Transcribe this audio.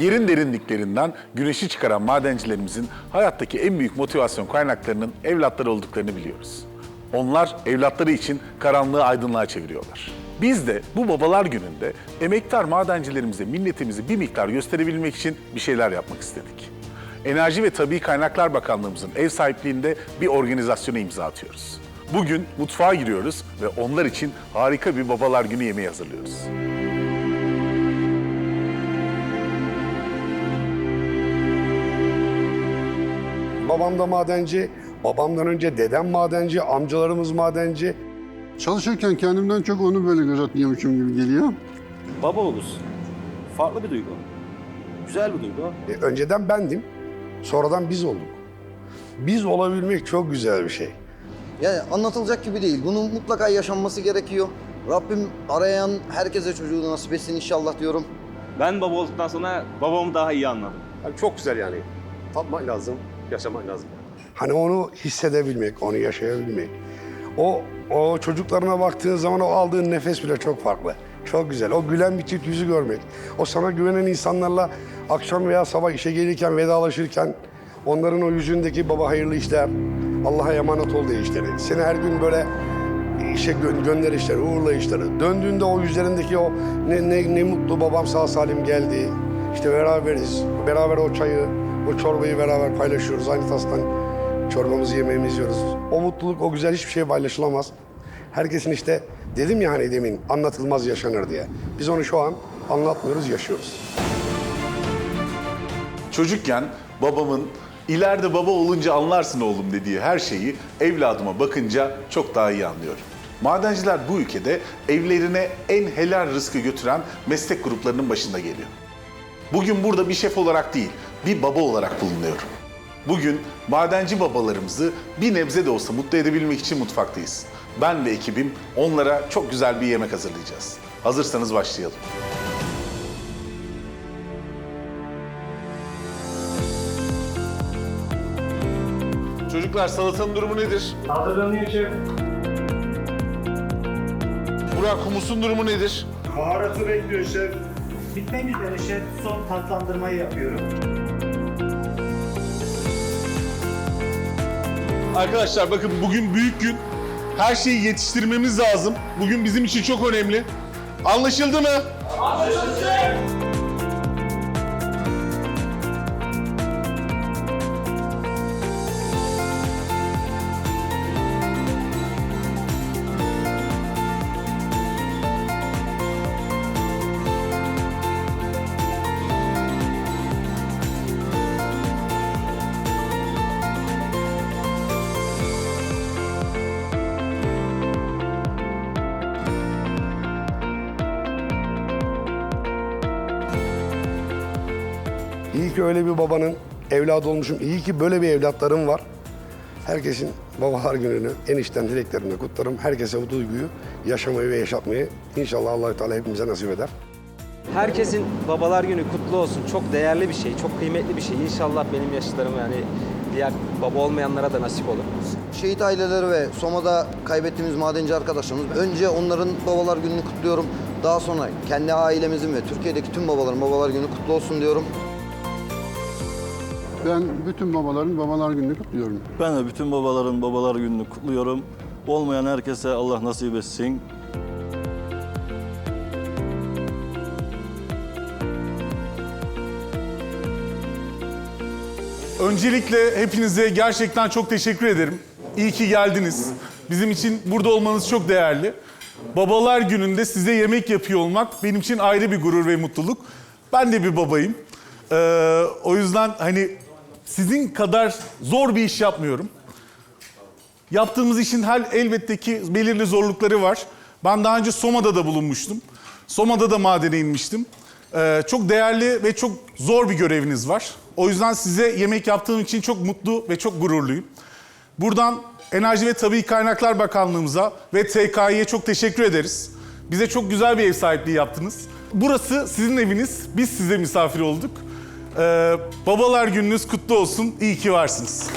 Yerin derinliklerinden güneşi çıkaran madencilerimizin hayattaki en büyük motivasyon kaynaklarının evlatları olduklarını biliyoruz. Onlar evlatları için karanlığı aydınlığa çeviriyorlar. Biz de bu babalar gününde emektar madencilerimize minnetimizi bir miktar gösterebilmek için bir şeyler yapmak istedik. Enerji ve Tabii Kaynaklar Bakanlığımızın ev sahipliğinde bir organizasyona imza atıyoruz. Bugün mutfağa giriyoruz ve onlar için harika bir babalar günü yemeği hazırlıyoruz. Babam da madenci, babamdan önce dedem madenci, amcalarımız madenci. Çalışırken kendimden çok onu böyle gözetliyormuşum gibi geliyor. Baba olursun. Farklı bir duygu. Güzel bir duygu. E, önceden bendim, sonradan biz olduk. Biz olabilmek çok güzel bir şey. Yani anlatılacak gibi değil. Bunun mutlaka yaşanması gerekiyor. Rabbim arayan herkese çocuğu nasip etsin inşallah diyorum. Ben baba olduktan sonra babamı daha iyi anladım. Abi çok güzel yani. Tatmak lazım, yaşamak lazım. Hani onu hissedebilmek, onu yaşayabilmek. O, o çocuklarına baktığın zaman o aldığın nefes bile çok farklı. Çok güzel. O gülen bir çift yüzü görmek. O sana güvenen insanlarla akşam veya sabah işe gelirken, vedalaşırken onların o yüzündeki baba hayırlı işler, Allah'a emanet ol deyişleri. Seni her gün böyle işe gö- gönder işleri, uğurla işleri. Döndüğünde o yüzlerindeki o ne, ne, ne mutlu babam sağ salim geldi. İşte beraberiz. Beraber o çayı, o çorbayı beraber paylaşıyoruz. Aynı tastan çorbamızı, yemeğimizi yiyoruz. O mutluluk, o güzel hiçbir şey paylaşılamaz. Herkesin işte dedim ya hani demin anlatılmaz yaşanır diye. Biz onu şu an anlatmıyoruz, yaşıyoruz. Çocukken babamın ileride baba olunca anlarsın oğlum dediği her şeyi evladıma bakınca çok daha iyi anlıyorum. Madenciler bu ülkede evlerine en helal rızkı götüren meslek gruplarının başında geliyor. Bugün burada bir şef olarak değil, bir baba olarak bulunuyorum. Bugün madenci babalarımızı bir nebze de olsa mutlu edebilmek için mutfaktayız. Ben ve ekibim onlara çok güzel bir yemek hazırlayacağız. Hazırsanız başlayalım. Çocuklar salatanın durumu nedir? Hazırlanıyor şef. Burak humusun durumu nedir? Baharatı bekliyor şef. Bitmek üzere şef. Son tatlandırmayı yapıyorum. Arkadaşlar bakın bugün büyük gün. Her şeyi yetiştirmemiz lazım. Bugün bizim için çok önemli. Anlaşıldı mı? İyi ki öyle bir babanın evladı olmuşum. İyi ki böyle bir evlatlarım var. Herkesin babalar gününü en içten dileklerimle kutlarım. Herkese bu duyguyu yaşamayı ve yaşatmayı inşallah allah Teala hepimize nasip eder. Herkesin babalar günü kutlu olsun. Çok değerli bir şey, çok kıymetli bir şey. İnşallah benim yaşlarım yani diğer baba olmayanlara da nasip olur. Şehit aileleri ve Soma'da kaybettiğimiz madenci arkadaşlarımız. Önce onların babalar gününü kutluyorum. Daha sonra kendi ailemizin ve Türkiye'deki tüm babaların babalar günü kutlu olsun diyorum. Ben bütün babaların babalar gününü kutluyorum. Ben de bütün babaların babalar gününü kutluyorum. Olmayan herkese Allah nasip etsin. Öncelikle hepinize gerçekten çok teşekkür ederim. İyi ki geldiniz. Bizim için burada olmanız çok değerli. Babalar gününde size yemek yapıyor olmak benim için ayrı bir gurur ve mutluluk. Ben de bir babayım. Ee, o yüzden hani sizin kadar zor bir iş yapmıyorum. Yaptığımız işin her elbette ki belirli zorlukları var. Ben daha önce Soma'da da bulunmuştum. Soma'da da madene inmiştim. Ee, çok değerli ve çok zor bir göreviniz var. O yüzden size yemek yaptığım için çok mutlu ve çok gururluyum. Buradan Enerji ve Tabii Kaynaklar Bakanlığımıza ve TKİ'ye çok teşekkür ederiz. Bize çok güzel bir ev sahipliği yaptınız. Burası sizin eviniz, biz size misafir olduk. Ee, babalar gününüz kutlu olsun, iyi ki varsınız.